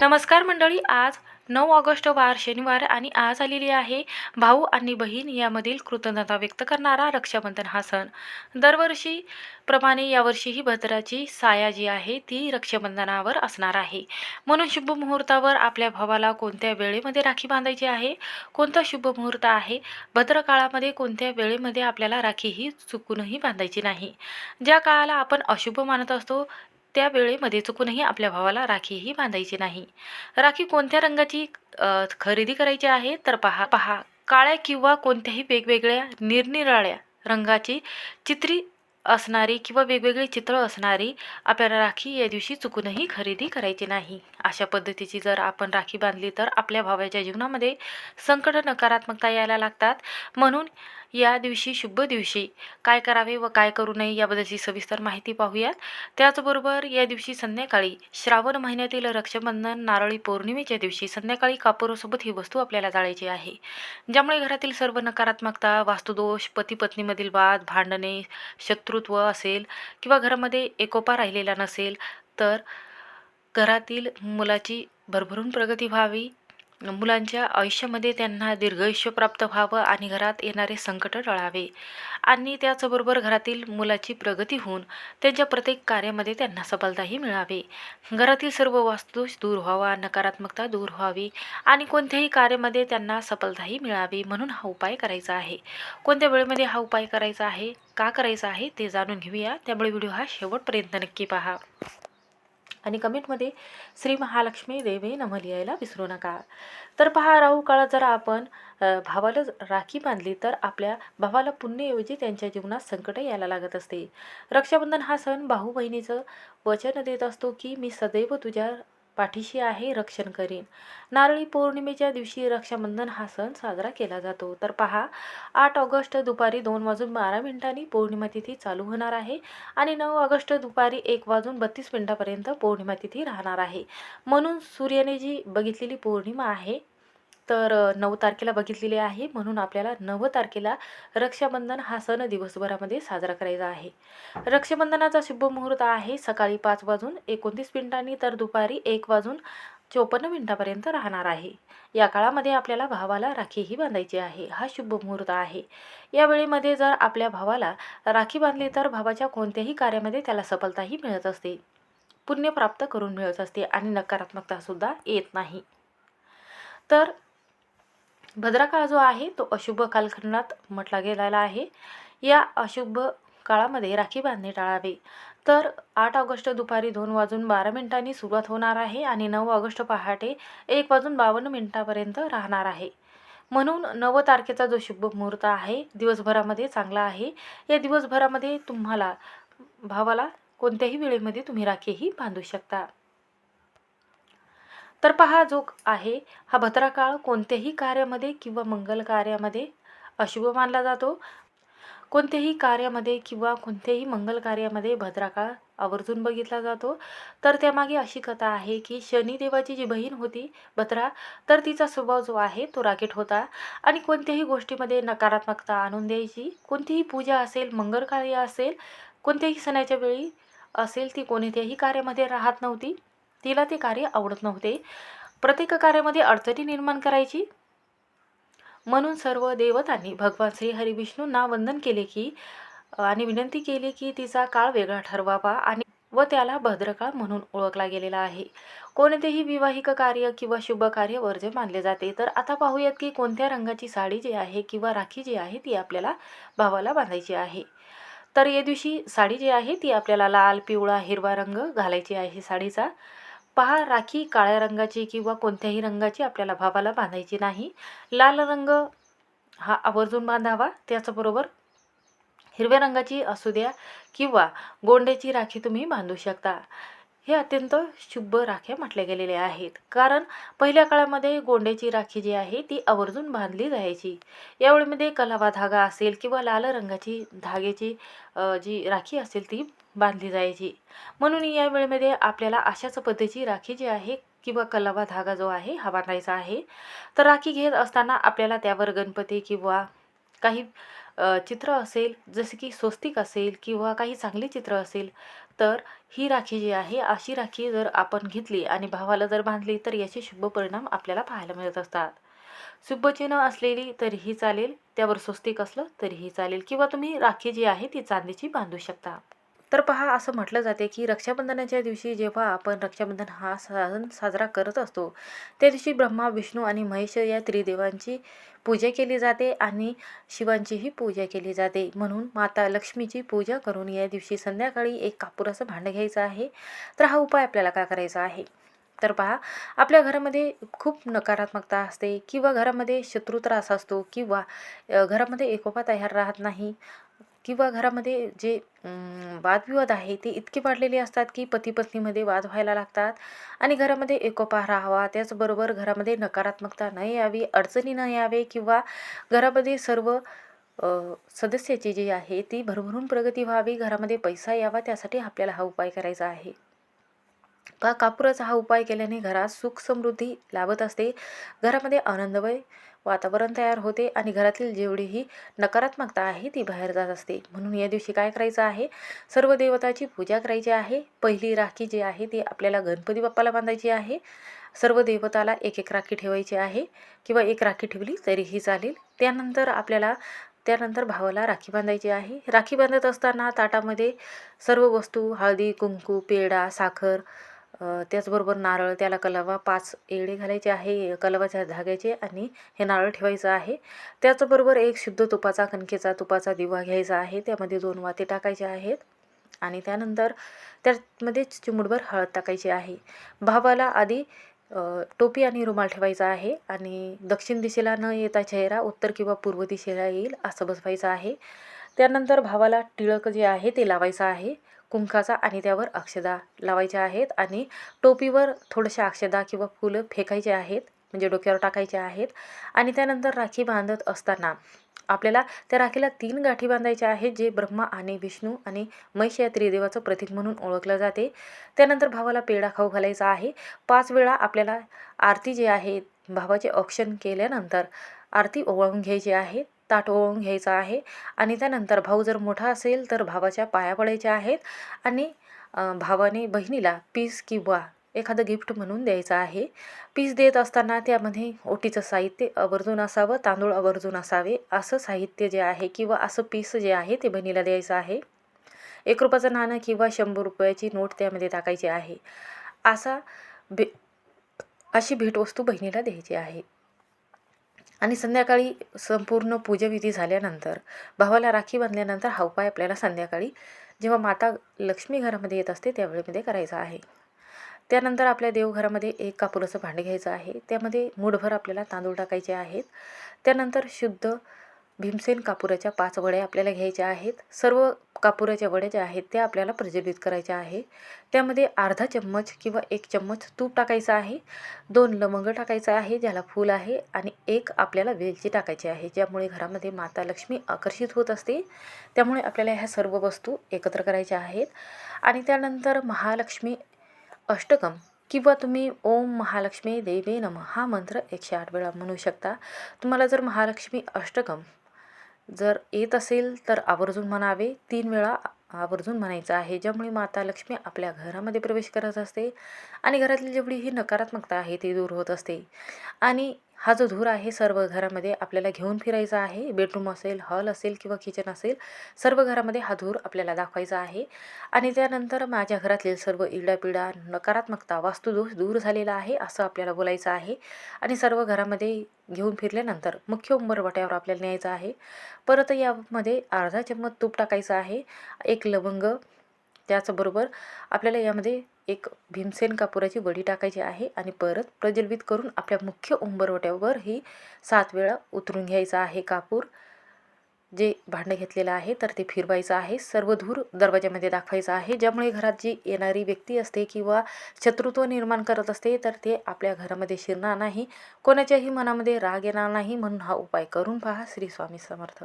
नमस्कार मंडळी आज नऊ ऑगस्ट वार शनिवार आणि आज आलेली आहे भाऊ आणि बहीण यामधील कृतज्ञता व्यक्त करणारा रक्षाबंधन हा सण. दरवर्षी प्रमाणे यावर्षीही भद्राची साया जी आहे ती रक्षाबंधनावर असणार आहे. म्हणून शुभ मुहूर्तावर आपल्या भावाला कोणत्या वेळेमध्ये राखी बांधायची आहे कोणता शुभ मुहूर्त आहे भद्र काळामध्ये कोणत्या वेळेमध्ये आपल्याला राखी ही चुकूनही बांधायची नाही. ज्या काळाला आपण अशुभ मानत असतो त्या वेळेमध्ये चुकूनही आपल्या भावाला राखीही बांधायची नाही. राखी कोणत्या रंगाची खरेदी करायची आहे? तर पहा पहा. काळ्या किंवा कोणत्याही वेगवेगळ्या निरनिराळ्या रंगाची चित्री असणारी किंवा वेगवेगळी चित्र असणारी आपल्याला राखी या दिवशी चुकूनही खरेदी करायची नाही. अशा पद्धतीची जर आपण राखी बांधली तर आपल्या भावाच्या जीवनामध्ये संकट नकारात्मकता यायला लागतात. म्हणून या दिवशी शुभ दिवशी काय करावे व काय करू नये याबद्दलची सविस्तर माहिती पाहूयात. त्याचबरोबर या दिवशी संध्याकाळी श्रावण महिन्यातील रक्षाबंधन नारळी पौर्णिमेच्या दिवशी संध्याकाळी कापूरासोबत ही वस्तू आपल्याला जाळायची आहे. ज्यामुळे घरातील सर्व नकारात्मकता वास्तुदोष पती पत्नीमधील वाद भांडणे शत्रुत्व असेल किंवा घरामध्ये एकोपा राहिलेला नसेल तर घरातील मुलाची भरभरून प्रगती व्हावी. मुलांच्या आयुष्यामध्ये त्यांना दीर्घायुष्य प्राप्त व्हावं आणि घरात येणारे संकट टळावे. आणि त्याचबरोबर घरातील मुलाची प्रगती होऊन त्यांच्या प्रत्येक कार्यामध्ये त्यांना सफलताही मिळावी. घरातील सर्व वास्तुदोष दूर व्हावा नकारात्मकता दूर व्हावी आणि कोणत्याही कार्यामध्ये त्यांना सफलताही मिळावी म्हणून हा उपाय करायचा आहे. कोणत्या वेळेमध्ये हा उपाय करायचा आहे का करायचा आहे ते जाणून घेऊया. त्यामुळे व्हिडिओ हा शेवटपर्यंत नक्की पहा. आणि कमेंटमध्ये श्री महालक्ष्मी देवे नम लिहायला विसरू नका. तर पहा राहू काळात जर आपण भावाला राखी बांधली तर आपल्या भावाला पुण्यऐवजी त्यांच्या जीवनात संकट यायला लागत असते. रक्षाबंधन हा सण भाऊ बहिणीचं वचन देत असतो की मी सदैव तुझ्या पाठीशी आहे रक्षण करीन. नारळी पौर्णिमेच्या दिवशी रक्षाबंधन हा सण साजरा केला जातो. तर पहा आठ ऑगस्ट दुपारी दोन वाजून बारा मिनिटांनी पौर्णिमा तिथी चालू होणार आहे आणि नऊ ऑगस्ट दुपारी एक वाजून बत्तीस मिनिटापर्यंत पौर्णिमा तिथी राहणार आहे. म्हणून सूर्याने जी बघितलेली पौर्णिमा आहे. तर नऊ तारखेला बघितलेली आहे. म्हणून आपल्याला नऊ तारखेला रक्षाबंधन हा सण दिवसभरामध्ये साजरा करायचा आहे. रक्षाबंधनाचा शुभ मुहूर्त आहे सकाळी पाच वाजून एकोणतीस मिनिटांनी तर दुपारी एक वाजून चोपन्न मिनिटापर्यंत राहणार आहे. या काळामध्ये आपल्याला भावाला राखीही बांधायची आहे. हा शुभ मुहूर्त आहे. या वेळेमध्ये जर आपल्या भावाला राखी बांधली तर भावाच्या कोणत्याही कार्यामध्ये त्याला सफलताही मिळत असते. पुण्य प्राप्त करून मिळत असते आणि नकारात्मकतासुद्धा येत नाही. तर भद्रकाळ जो आहे तो अशुभ कालखंडात म्हटला गेलेला आहे. या अशुभ काळामध्ये राखी बांधणे टाळावे. तर आठ ऑगस्ट दुपारी दोन वाजून बारा मिनिटांनी सुरुवात होणार आहे आणि नऊ ऑगस्ट पहाटे एक वाजून बावन्न मिनिटापर्यंत राहणार आहे. म्हणून नव तारखेचा जो शुभ मुहूर्त आहे दिवसभरामध्ये चांगला आहे. या दिवसभरामध्ये तुम्हाला भावाला कोणत्याही वेळेमध्ये तुम्ही राखीही बांधू शकता. तर पहा जो आहे हा भद्रा काळ कोणत्याही कार्यामध्ये किंवा मंगल कार्यामध्ये अशुभ मानला जातो. कोणत्याही कार्यामध्ये किंवा कोणत्याही मंगल कार्यामध्ये भद्रा काळ आवर्जून बघितला जातो. तर त्यामागे अशी कथा आहे की शनिदेवाची जी बहीण होती भद्रा तर तिचा स्वभाव जो आहे तो राकेट होता आणि कोणत्याही गोष्टीमध्ये नकारात्मकता आणून द्यायची. कोणतीही पूजा असेल मंगल कार्य असेल कोणत्याही सणाच्या वेळी असेल ती कोणत्याही कार्यामध्ये राहत नव्हती. तिला ते कार्य आवडत नव्हते. प्रत्येक कार्यामध्ये अडचणी निर्माण करायची. म्हणून सर्व देवतांनी भगवान श्री हरिविष्णूंना वंदन केले की आणि विनंती केली की तिचा काळ वेगळा ठरवावा आणि व त्याला भद्रकाळ म्हणून ओळखला गेलेला आहे. कोणतेही विवाहिक कार्य किंवा शुभ कार्य वर्ज्य मानले जाते तर आता पाहूयात की कोणत्या रंगाची साडी जी आहे किंवा राखी जी आहे ती आपल्याला भावाला बांधायची आहे. तर या दिवशी साडी जी आहे ती आपल्याला लाल पिवळा हिरवा रंग घालायची आहे साडीचा. पहा राखी काळ्या रंगाची किंवा कोणत्याही रंगाची आपल्याला भावाला बांधायची नाही. लाल रंग हा आवर्जून बांधावा त्याचबरोबर हिरव्या रंगाची असू द्या किंवा गोंड्याची राखी तुम्ही बांधू शकता. हे अत्यंत शुभ राख्या म्हटल्या गेलेल्या आहेत. कारण पहिल्या काळामध्ये गोंड्याची राखी जी आहे ती आवर्जून बांधली जायची. यावेळेमध्ये कलावा धागा असेल किंवा लाल रंगाची धाग्याची जी राखी असेल ती बांधली जायची. म्हणून या वेळेमध्ये आपल्याला अशाच पद्धतीची राखी जी आहे किंवा कलावा धागा जो आहे हा बांधायचा आहे तर राखी घेत असताना आपल्याला त्यावर गणपती किंवा काही चित्र असेल जसे की स्वस्तिक असेल किंवा काही चांगली चित्र असेल तर ही राखी जी आहे अशी राखी जर आपण घेतली आणि भावाला जर बांधली तर याचे शुभ परिणाम आपल्याला पाहायला मिळत असतात. शुभचिन्ह असलेली तरीही चालेल त्यावर स्वस्तिक असलं तरीही चालेल किंवा तुम्ही राखी जी आहे ती चांदीची बांधू शकता. तर पहा असं म्हटलं जाते की रक्षाबंधनाच्या दिवशी जेव्हा आपण रक्षाबंधन हा सण साजरा करत असतो त्या दिवशी ब्रह्मा विष्णू आणि महेश या त्रिदेवांची पूजा केली जाते आणि शिवांचीही पूजा केली जाते. म्हणून माता लक्ष्मीची पूजा करून या दिवशी संध्याकाळी एक कापूराचं भांडं घ्यायचं आहे. तर हा उपाय आपल्याला काय करायचा आहे? तर पहा आपल्या घरामध्ये खूप नकारात्मकता असते किंवा घरामध्ये शत्रू त्रास असतो किंवा घरामध्ये एकोपा तयार राहत नाही. किंवा घरामध्ये जे वादविवाद आहे ते इतके वाढलेले असतात की पती पत्नीमध्ये वाद व्हायला लागतात आणि घरामध्ये एकोपा राहावा त्याचबरोबर घरामध्ये नकारात्मकता न यावी अडचणी न यावे किंवा घरामध्ये सर्व सदस्याची जी आहे ती भरभरून प्रगती व्हावी घरामध्ये पैसा यावा त्यासाठी आपल्याला हा उपाय करायचा आहे. का कापुराचा हा उपाय केल्याने घरात सुख समृद्धी लाभत असते? घरामध्ये आनंदमय वातावरण तयार होते आणि घरातील जेवढीही नकारात्मकता आहे ती बाहेर जात असते. म्हणून या दिवशी काय करायचं आहे? सर्व देवताची पूजा करायची आहे. पहिली राखी जी आहे ती आपल्याला गणपती बाप्पाला बांधायची आहे. सर्व देवताला एक एक राखी ठेवायची आहे. किंवा एक राखी ठेवली तरीही चालेल. त्यानंतर आपल्याला त्यानंतर भावाला राखी बांधायची आहे. राखी बांधत असताना ताटामध्ये सर्व वस्तू हळदी कुंकू पेढा साखर त्याचबरोबर नारळ त्याला कलावा पाच एळे घालायचे आहे कलावाच्या धाग्याचे आणि हे नारळ ठेवायचं आहे. त्याचबरोबर एक शुद्ध तुपाचा कणकेचा तुपाचा दिवा घ्यायचा आहे. त्यामध्ये दोन वाती टाकायचे आहेत आणि त्यानंतर त्यामध्ये चिमुटभर हळद टाकायची आहे. भावाला आधी टोपी आणि रुमाल ठेवायचा आहे आणि दक्षिण दिशेला न येता चेहरा उत्तर किंवा पूर्व दिशेला येईल असं बसवायचं आहे. त्यानंतर भावाला टिळक जे आहे ते लावायचं आहे. कुंकाचा आणि त्यावर अक्षदा लावायच्या आहेत आणि टोपीवर थोड्याशा अक्षदा किंवा फुलं फेकायचे आहेत म्हणजे डोक्यावर टाकायचे आहेत. आणि त्यानंतर राखी बांधत असताना आपल्याला त्या राखीला तीन गाठी बांधायच्या आहेत जे ब्रह्मा आणि विष्णू आणि महिष या त्रिदेवाचं प्रतीक म्हणून ओळखलं जाते. त्यानंतर भावाला पेढा खाऊ घालायचा आहे. पाच वेळा आपल्याला आरती जी आहे भावाचे औक्षण केल्यानंतर आरती ओवाळून घ्यायची आहे. ताट ओळून घ्यायचं आहे. आणि त्यानंतर भाऊ जर मोठा असेल तर भावाच्या पाया पडायच्या आहेत. आणि भावाने बहिणीला पीस किंवा एखादं गिफ्ट म्हणून द्यायचं आहे. पीस देत असताना त्यामध्ये ओटीचं साहित्य आवर्जून असावं तांदूळ आवर्जून असावे असं साहित्य जे आहे किंवा असं पीस जे आहे ते बहिणीला द्यायचं आहे. एक रुपयाचं नाणं किंवा शंभर रुपयाची नोट त्यामध्ये टाकायची आहे. असा भे अशी भेटवस्तू बहिणीला द्यायची आहे. आणि संध्याकाळी संपूर्ण पूजाविधी झाल्यानंतर भावाला राखी बांधल्यानंतर हा उपाय आपल्याला संध्याकाळी जेव्हा माता लक्ष्मी घरामध्ये येत असते त्यावेळेमध्ये करायचा आहे. त्यानंतर आपल्या देवघरामध्ये एक कापुराचं भांडे घ्यायचं आहे. त्यामध्ये मुठभर आपल्याला तांदूळ टाकायचे आहेत. त्यानंतर शुद्ध भीमसेन कापुराच्या पाच वड्या आपल्याला घ्यायच्या आहेत. सर्व कापुराच्या वड्या ज्या आहेत त्या आपल्याला प्रज्वलित करायच्या आहे. त्यामध्ये अर्धा चम्मच किंवा एक चम्मच तूप टाकायचं आहे. दोन लवंग टाकायचं आहे ज्याला फूल आहे आणि एक आपल्याला वेलची टाकायची आहे ज्यामुळे घरामध्ये माता लक्ष्मी आकर्षित होत असते. त्यामुळे आपल्याला ह्या सर्व वस्तू एकत्र करायच्या आहेत. आणि त्यानंतर महालक्ष्मी अष्टकम किंवा तुम्ही ओम महालक्ष्मी देवे नम हा मंत्र एकशे आठ वेळा म्हणू शकता. तुम्हाला जर महालक्ष्मी अष्टकम जर येत असेल तर आवर्जून म्हणावे. तीन वेळा आवर्जून म्हणायचं आहे. ज्यामुळे माता लक्ष्मी आपल्या घरामध्ये प्रवेश करत असते आणि घरातली जेवढी ही नकारात्मकता आहे ती दूर होत असते. आणि हा जो धूर आहे सर्व घरामध्ये आपल्याला घेऊन फिरायचा आहे. बेडरूम असेल हॉल असेल किंवा किचन असेल सर्व घरामध्ये हा धूर आपल्याला दाखवायचा आहे. आणि त्यानंतर माझ्या घरातील सर्व इडापिडा नकारात्मकता वास्तुदोष दूर झालेला आहे असं आपल्याला बोलायचं आहे. आणि सर्व घरामध्ये घेऊन फिरल्यानंतर मुख्य उंबरवट्यावर आपल्याला न्यायचं आहे. परत यामध्ये अर्धा चम्मच तूप टाकायचं आहे. एक लवंग त्याचबरोबर आपल्याला यामध्ये एक भीमसेन कापुराची वडी टाकायची आहे आणि परत प्रज्वलित करून आपल्या मुख्य उंबरवट्यावर ही सात वेळा उतरून घ्यायचा आहे कापूर. जे भांडं घेतलेलं आहे तर ते फिरवायचं आहे. सर्व धूर दरवाजामध्ये दाखवायचं आहे. ज्यामुळे घरात जी येणारी व्यक्ती असते किंवा शत्रुत्व निर्माण करत असते तर ते आपल्या घरामध्ये शिरणार नाही. कोणाच्याही मनामध्ये राग येणार नाही म्हणून हा उपाय करून पहा. श्री स्वामी समर्थ.